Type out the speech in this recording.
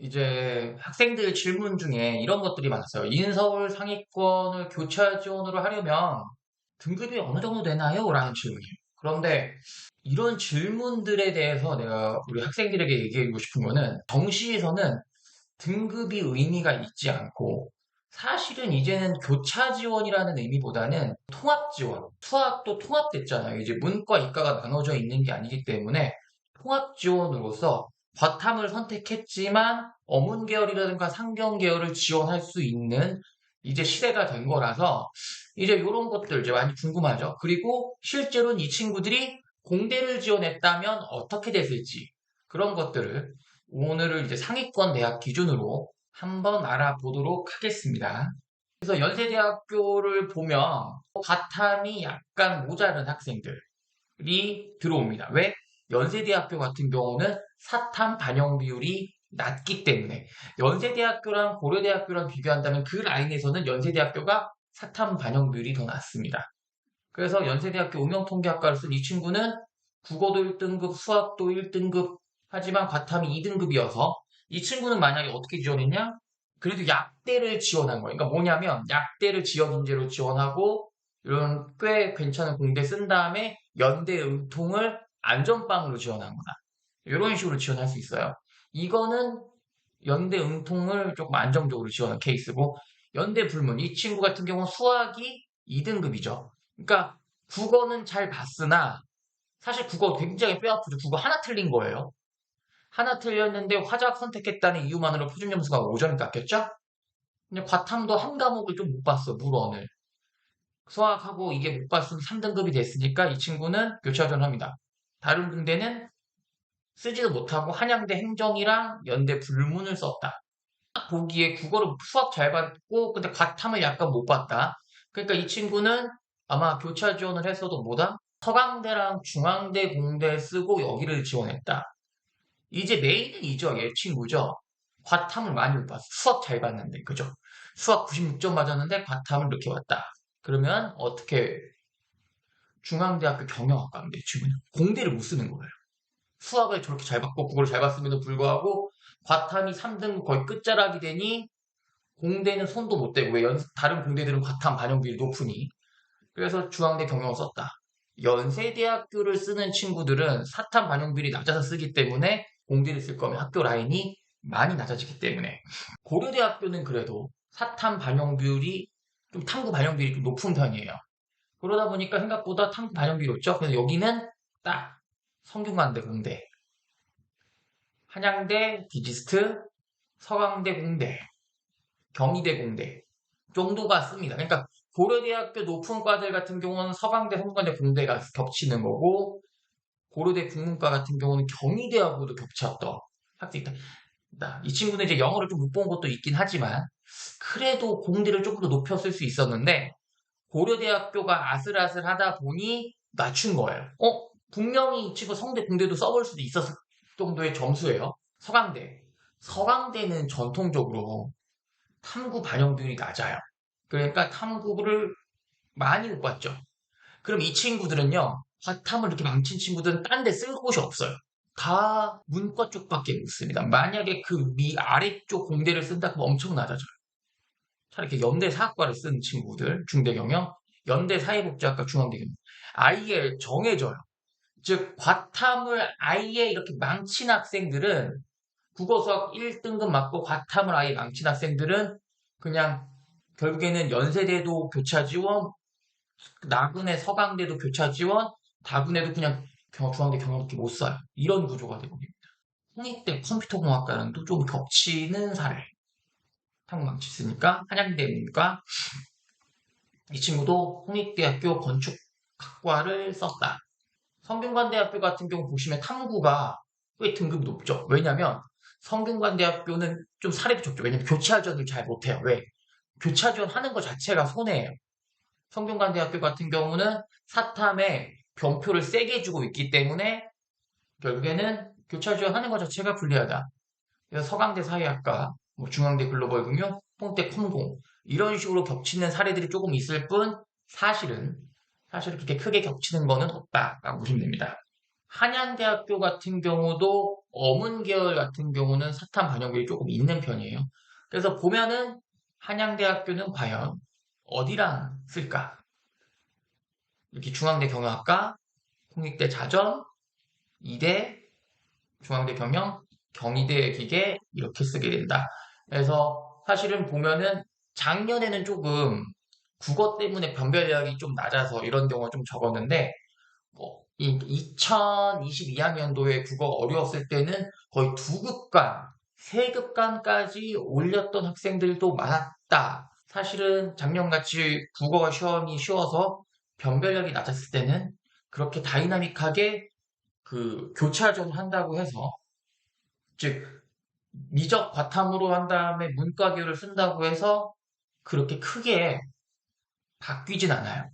이제 학생들 질문 중에 이런 것들이 많았어요. 인서울 상위권을 교차 지원으로 하려면 등급이 어느 정도 되나요? 라는 질문이에요. 그런데 이런 질문들에 대해서 내가 우리 학생들에게 얘기하고 싶은 거는 정시에서는 등급이 의미가 있지 않고 사실은 이제는 교차 지원이라는 의미보다는 통합 지원, 수학도 통합됐잖아요. 이제 문과, 이과가 나눠져 있는 게 아니기 때문에 통합 지원으로서 과탐을 선택했지만 어문 계열이라든가 상경 계열을 지원할 수 있는 이제 시대가 된 거라서 이제 이런 것들 이제 많이 궁금하죠. 그리고 실제로는 이 친구들이 공대를 지원했다면 어떻게 됐을지 그런 것들을 오늘을 이제 상위권 대학 기준으로 한번 알아보도록 하겠습니다. 그래서 연세대학교를 보면 과탐이 약간 모자른 학생들이 들어옵니다. 왜? 연세대학교 같은 경우는 사탐 반영 비율이 낮기 때문에 연세대학교랑 고려대학교랑 비교한다면 그 라인에서는 연세대학교가 사탐 반영 비율이 더 낮습니다. 그래서 연세대학교 음영통계학과를 쓴 이 친구는 국어도 1등급, 수학도 1등급, 하지만 과탐이 2등급이어서 이 친구는 만약에 어떻게 지원했냐? 그래도 약대를 지원한 거예요. 그러니까 뭐냐면 약대를 지역 인재로 지원하고 이런 꽤 괜찮은 공대 쓴 다음에 연대 음통을 안전빵으로 지원한 거다. 이런 식으로 지원할 수 있어요. 이거는 연대 음통을 조금 안정적으로 지원한 케이스고 연대 불문 이 친구 같은 경우는 수학이 2등급이죠. 그러니까 국어는 잘 봤으나 사실 국어 굉장히 뼈아프죠. 국어 하나 틀린 거예요. 하나 틀렸는데 화작 선택했다는 이유만으로 표준 점수가 5점이 깎였죠? 근데 과탐도 한 과목을 좀 못 봤어, 물원을. 수학하고 이게 못 봤으면 3등급이 됐으니까 이 친구는 교차전 합니다. 다른 군대는 쓰지도 못하고 한양대 행정이랑 연대 불문을 썼다. 보기에 국어를 수학 잘 봤고 근데 과탐을 약간 못 봤다. 그러니까 이 친구는 아마 교차 지원을 했어도 뭐다? 서강대랑 중앙대 공대 쓰고 여기를 지원했다. 이제 메인은 이죠. 얘 친구죠. 과탐을 많이 못 봤어. 수학 잘 봤는데, 그죠? 수학 96점 맞았는데 과탐을 이렇게 왔다. 그러면 어떻게 중앙대학교 경영학과인데 지금 공대를 못 쓰는 거예요. 수학을 저렇게 잘 받고 국어를 잘 봤음에도 불구하고 과탐이 3등 거의 끝자락이 되니 공대는 손도 못 대고 왜 연, 다른 공대들은 과탐 반영 비율이 높으니 그래서 중앙대 경영을 썼다. 연세대학교를 쓰는 친구들은 사탐 반영 비율이 낮아서 쓰기 때문에 공대를 쓸 거면 학교 라인이 많이 낮아지기 때문에 고려대학교는 그래도 사탐 반영 비율이 좀 탐구 반영 비율이 좀 높은 편이에요. 그러다 보니까 생각보다 탐구 반영 비율이 높죠. 그래서 여기는 딱 성균관대 공대, 한양대 디지스트, 서강대 공대, 경희대 공대 정도가 씁니다. 그러니까 고려대학교 높은 과들 같은 경우는 서강대, 성균관대 공대가 겹치는 거고 고려대 국문과 같은 경우는 경희대하고도 겹쳤던 학생이 있다. 이 친구는 이제 영어를 좀 못 본 것도 있긴 하지만 그래도 공대를 조금 더 높였을 수 있었는데 고려대학교가 아슬아슬하다 보니 낮춘 거예요. 어? 분명히 이 친구 성대 공대도 써볼 수도 있었을 정도의 점수예요. 서강대. 서강대는 전통적으로 탐구 반영 비율이 낮아요. 그러니까 탐구를 많이 못 봤죠. 그럼 이 친구들은요, 과탐을 이렇게 망친 친구들은 딴 데 쓸 곳이 없어요. 다 문과 쪽밖에 못 씁니다. 만약에 그 미 아래쪽 공대를 쓴다 그러면 엄청 낮아져요. 차라리 이렇게 연대 사학과를 쓴 친구들, 중대 경영, 연대 사회복지학과 중앙대 경영, 아예 정해져요. 즉, 과탐을 아예 이렇게 망친 학생들은 국어 수학 1등급 맞고 과탐을 아예 망친 학생들은 그냥 결국에는 연세대도 교차 지원, 나군의 서강대도 교차 지원, 다군에도 그냥 중앙대 경영밖에 못 써요. 이런 구조가 되버립니다. 홍익대 컴퓨터공학과는 또 좀 겹치는 사례. 탕망치 있으니까 한양대입니까? 이 친구도 홍익대학교 건축학과를 썼다. 성균관대학교 같은 경우 보시면 탐구가 꽤 등급이 높죠. 왜냐면 성균관대학교는 좀 사례도 적죠. 왜냐면 교차전을 잘 못해요. 왜? 교차전 하는 것 자체가 손해예요. 성균관대학교 같은 경우는 사탐에 경표를 세게 주고 있기 때문에 결국에는 교차 지원하는 것 자체가 불리하다. 그래서 서강대 사회학과, 뭐 중앙대 글로벌 금융, 홍대 컴공 이런 식으로 겹치는 사례들이 조금 있을 뿐 사실은 사실 그렇게 크게 겹치는 거는 없다라고 보시면 됩니다. 한양대학교 같은 경우도 어문 계열 같은 경우는 사탐 반영률이 조금 있는 편이에요. 그래서 보면은 한양대학교는 과연 어디랑 쓸까? 이렇게 중앙대 경영학과, 홍익대 자전, 이대, 중앙대 경영, 경희대 기계 이렇게 쓰게 된다. 그래서 사실은 보면은 작년에는 조금 국어 때문에 변별력이 좀 낮아서 이런 경우가 좀 적었는데 뭐, 2022학년도에 국어 어려웠을 때는 거의 두 급간, 세 급간까지 올렸던 학생들도 많았다. 사실은 작년같이 국어가 시험이 쉬워서 변별력이 낮았을 때는 그렇게 다이나믹하게 그 교차전 한다고 해서 즉 미적 과탐으로 한 다음에 문과교를 쓴다고 해서 그렇게 크게 바뀌진 않아요.